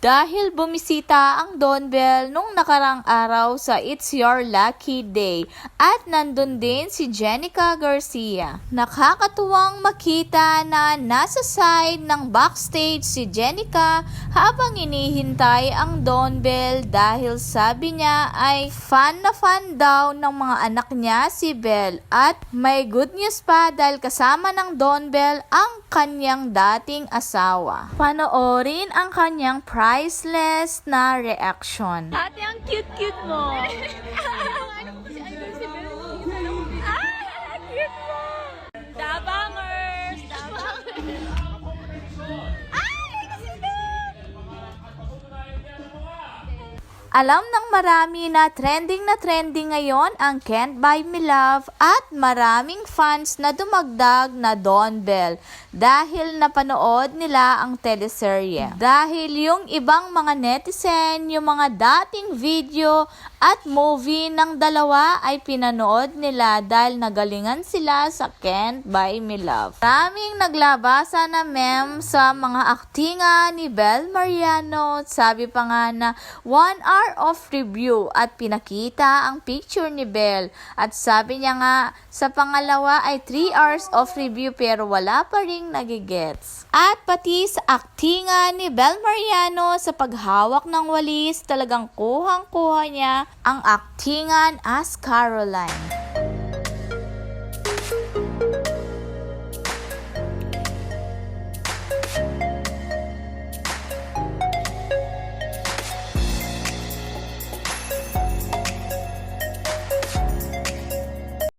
dahil bumisita ang Don Bell nung nakarang araw sa It's Your Lucky Day at nandun din si Jenica Garcia. Nakakatuwang makita na nasa side ng backstage si Jenica habang inihintay ang Don Bell dahil sabi niya ay fan na fan daw ng mga anak niya si Bell at may good news pa dahil kasama ng Don Bell ang kanyang dating asawa. Panoorin ang kanyang priceless na reaction. Ate, ang cute-cute mo. Alam ng marami na trending na trending ngayon ang Can't Buy Me Love at maraming fans na dumagdag na Don Bell dahil napanood nila ang teleserye. Dahil yung ibang mga netizen, yung mga dating video at movie ng dalawa ay pinanood nila dahil nagalingan sila sa Can't Buy Me Love. Maraming naglabasa na meme sa mga aktinga ni Bel Mariano. Sabi pa nga na one hour of review at pinakita ang picture ni Bel. At sabi niya nga sa pangalawa ay 3 hours of review pero wala pa ring nagigets. At pati sa aktinga ni Bel Mariano sa paghawak ng walis talagang kuhang-kuha niya ang aktingan as Caroline.